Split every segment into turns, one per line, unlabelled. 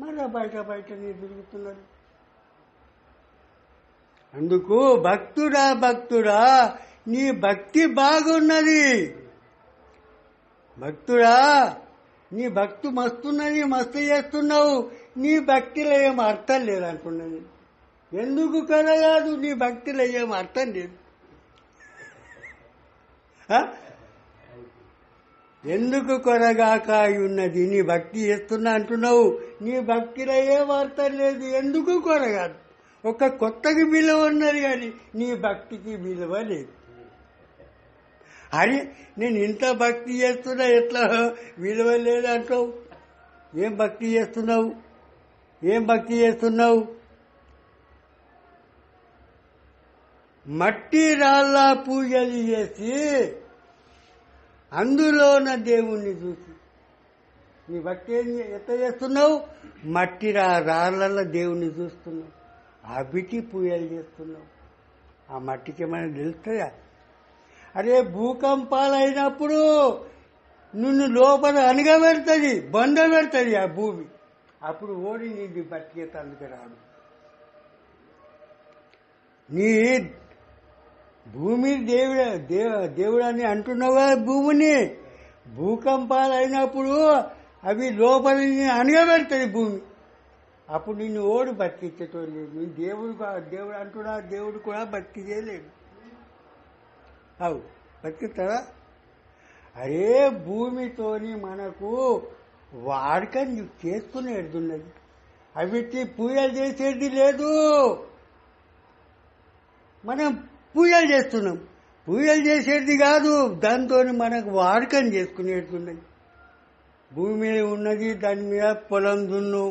మళ్ళా బయట బయట నీరు తిరుగుతున్నారు. అందుకు భక్తుడా భక్తుడా నీ భక్తి బాగున్నది. భక్తుడా నీ భక్తు మస్తున్నది మస్తు చేస్తున్నావు. నీ భక్తిలో ఏం అర్థం లేదనుకున్నది ఎందుకు కలగాదు? నీ భక్తిలో ఏం అర్థం లేదు. ఎందుకు కొరగాక ఉన్నది నీ భక్తి చేస్తున్నా అంటున్నావు. నీ భక్తిలో ఏ వార్త లేదు. ఎందుకు కొరగా ఒక కొత్తకి విలువ ఉన్నది కానీ నీ భక్తికి విలువ లేదు. అరే నేను ఇంత భక్తి చేస్తున్నా ఎట్లా? విలువ లేదంటావు ఏం భక్తి చేస్తున్నావు? ఏం భక్తి చేస్తున్నావు? మట్టి రాళ్ళ పూజలు చేసి అందులోన దేవుణ్ణి చూసి నీ భక్తి ఏం ఎంత చేస్తున్నావు? మట్టి రా రాళ్ళల్లో దేవుణ్ణి చూస్తున్నావు. అవిటి పూజలు చేస్తున్నావు. ఆ మట్టికి ఏమైనా తెలుస్తుందా అరే భూకంపాలు అయినప్పుడు నిన్ను లోపల అనగబెడుతుంది బండ పెడుతుంది ఆ భూమి. అప్పుడు ఓడి నీ నీది బతికేతందుకు రాదు. నీ భూమి దేవుడు దేవ అని అంటున్నావా భూమిని? భూకంపాలు అయినప్పుడు అవి లోపలిని అనగబెడుతుంది భూమి. అప్పుడు నిన్ను ఓడి బతికించేటోడు లేదు. దేవుడు దేవుడు అంటున్నా దేవుడు కూడా బతికి చేయలేడు అవు బతికిస్తారా అరే భూమితోని మనకు వాడకం చేసుకునేది ఉన్నది అవిటి పూజలు చేసేది లేదు. మనం పూజలు చేస్తున్నాం. పూజలు చేసేది కాదు దాంతో మనకు వాడకం చేసుకునేది ఉన్నది భూమి మీద ఉన్నది దాని మీద పొలం దున్ను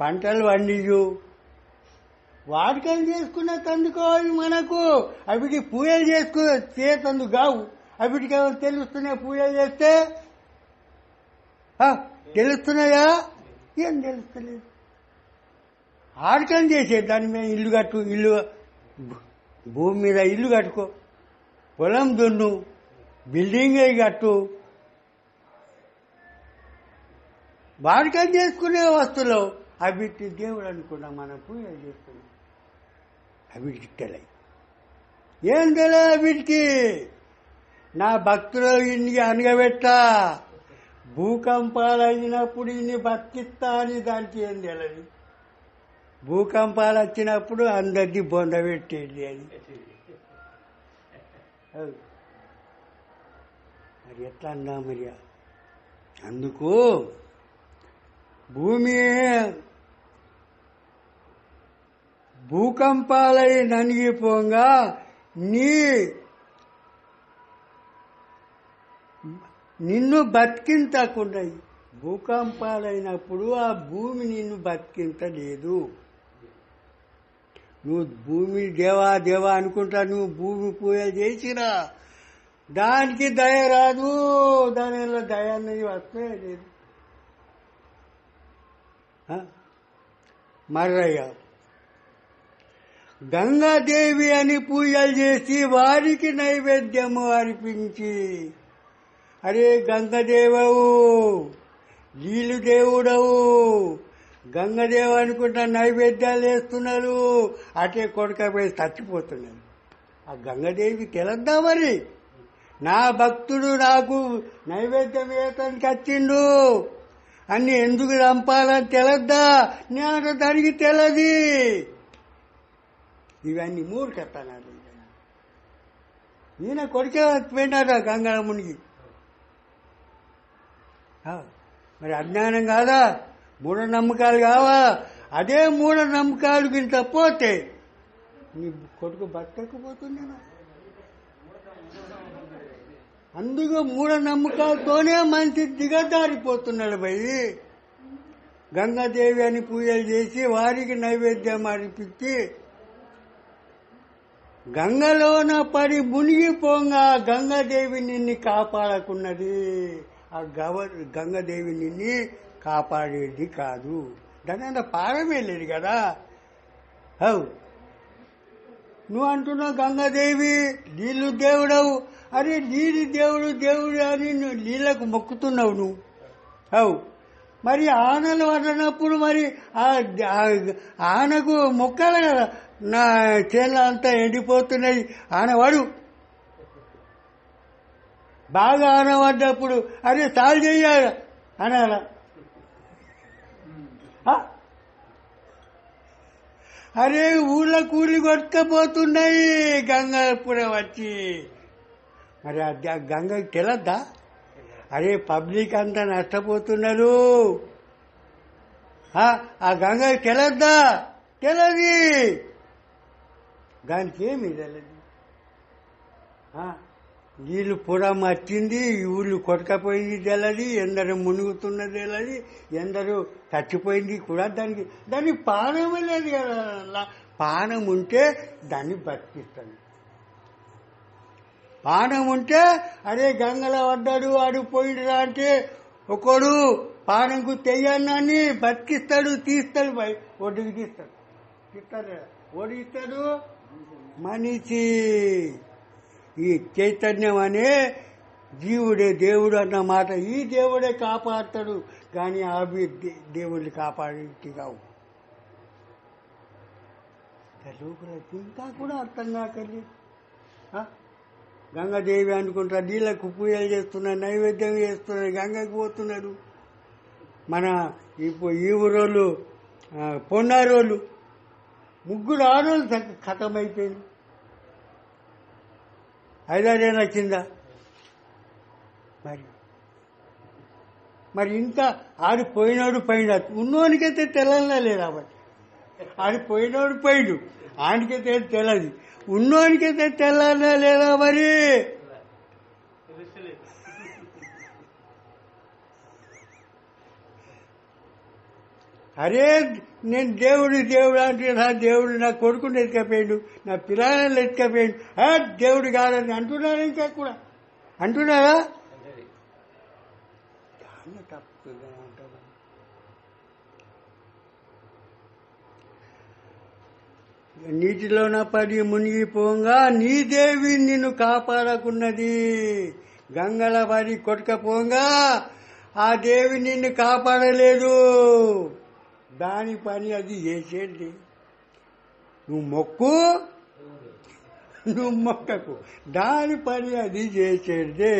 పంటలు పండియు వాడకం చేసుకున్న తందుకోవాలి మనకు. అవిటి పూజలు చేసుకు చేతందుకు కావు. అవిటికి ఏమైనా తెలుస్తున్నాయి పూజలు చేస్తే ఆ, తెలుస్తున్నాయా ఏం తెలుస్తలేదు. ఆడకం చేసే దాని మీద ఇల్లు కట్టు ఇల్లు భూమి మీద ఇల్లు కట్టుకో. పొలం దున్ను బిల్డింగ్ అయి కట్టు. బాడికం చేసుకునే వస్తువులు. అవిటి దేవుడు అనుకున్నాం మనం పూజ చేసుకున్నాం అవిటికి తెలియ ఏం తెలియదు వీటికి నా భక్తులు ఇన్ని అనగబెట్టా. భూకంపాలు అయినప్పుడు ఇన్ని బతికిస్తా అని దానికి ఏం తెలియదు. భూకంపాలు వచ్చినప్పుడు అందరినీ బొంద అది. అని మరి ఎట్లా అందా మరి? అందుకు భూమి భూకంపాలై ననిగిపోగా నీ నిన్ను బతికించకుండా భూకంపాలైనప్పుడు ఆ భూమి నిన్ను బతికించలేదు. నువ్వు భూమి దేవా దేవా అనుకుంటా నువ్వు భూమి పూజ చేసిరా. దానికి దయ రాదు. దానిలో దయ అనేది వస్తే లేదు. ఆ? మర్రయ్య గంగాదేవి అని పూజలు చేసి వారికి నైవేద్యము అర్పించి అరే గంగదేవవు నీళ్ళు దేవుడవు గంగదేవ అనుకుంటా నైవేద్యాలు వేస్తున్నారు అటే కొడుకపోయి చచ్చిపోతున్నారు ఆ గంగదేవి తెలద్దా మరి. నా భక్తుడు నాకు నైవేద్యం వేయటానికి వచ్చిండు. అన్ని ఎందుకు చంపాలని తెలద్దా? నేను దానికి తెలది. ఇవన్నీ మూర్ఖతనాలు ఈయన కొడుకే పోయినారా గంగారమునికి మరి అజ్ఞానం కాదా? మూఢనమ్మకాలు కావా? అదే మూఢనమ్మకాలు గింత పోతే నీ కొడుకు బతకపోతున్నాను అందుకు మూఢనమ్మకాలతోనే మంచి దిగజారిపోతున్నాడు భయ్ గంగాదేవి అని పూజలు చేసి వారికి నైవేద్యం అర్పించి గంగలోన పడి మునిగిపోగా గంగాదేవి నిన్ను కాపాడకున్నది. ఆ గవ గంగాదేవి నిన్ను కాపాడేది కాదు. దాని పారమే లేదు కదా? అవు నువ్వు అంటున్నావు గంగాదేవి నీళ్ళు దేవుడవు. అరే నీళ్ళు దేవుడు దేవుడు అని నువ్వు నీళ్ళకు మొక్కుతున్నావు నువ్వు. అవు మరి ఆనలు పడినప్పుడు మరి ఆ ఆనకు మొక్కాలి కదా? నా చేనులు అంతా ఎండిపోతున్నాయి. ఆన బాగా ఆనబడ్డప్పుడు అరే సాల్ చెయ్యాలి. అనాలా. అరే ఊళ్ళో కూలి కొట్టుకపోతున్నాయి గంగాపురం వచ్చి. మరి గంగకి తెలద్దా? అరే పబ్లిక్ అంతా నష్టపోతున్నారు. ఆ, గంగకి తెలద్దా? తెలది. దానికి ఏమి తెలది? నీళ్ళు పురం వచ్చింది ఊళ్ళు కొట్టకపోయింది తెలది ఎందరు మునుగుతున్నది తెలది ఎందరు చచ్చిపోయింది కూడా దానికి దానికి పానం లేదు కదా. పానం ఉంటే దాన్ని బతికిస్తాను పానం ఉంటే అరే గంగలో పడ్డాడు ఆడు పోయిడురా అంటే ఒకడు పానంకు తెయ్యన్నాన్ని బతికిస్తాడు తీస్తాడు బై ఒడ్డుకి తీస్తాడు. తీస్తాడు ఒడిగిస్తాడు మనిషి. ఈ చైతన్యం అనే జీవుడే దేవుడు అన్న మాట ఈ దేవుడే కాపాడతాడు. కానీ అవి దేవుడిని కాపాడేటి కావు. లోకులకి ఇంకా కూడా అర్థం కాకండి. గంగాదేవి అనుకుంటా నీళ్ళకు పూజలు చేస్తున్నారు నైవేద్యం చేస్తున్నారు గంగకు పోతున్నారు. మన ఇప్పుడు ఈ ఊరోళ్ళు పొన్నారోళ్ళు ముగ్గురు ఆరోళ్ళు కథమైపోయింది అయిపోయింది ఐదారేళ్ళ మరి. మరి ఇంత ఆడు పోయినోడు పోయిన ఉన్నోనికైతే తెలంగా లేదు కాబట్టి ఆడు పోయినోడు పోయిడు. ఆడికైతే తెలది ఉన్నోనికైతే తెల్లనే లేదా మరి? అరే నేను దేవుడు దేవుడు అంటే నా దేవుడు నా కొడుకుని ఎత్తుకపోయాడు. నా పిల్లలను ఎత్తుకపోయాడు. దేవుడు కాదని అంటున్నాడు ఇంకా కూడా? అంటున్నారా? దాన్ని తప్పుగా ఉంటుంది. నీటిలోన పడి మునిగిపోగా నీ దేవి నిన్ను కాపాడకున్నది. గంగల పడి కొట్టకపోగా ఆ దేవి నిన్ను కాపాడలేదు. దాని పని అది చేసేది. నువ్వు మొక్కు నువ్వు మొక్కకు. దాని పని అది చేసేదే.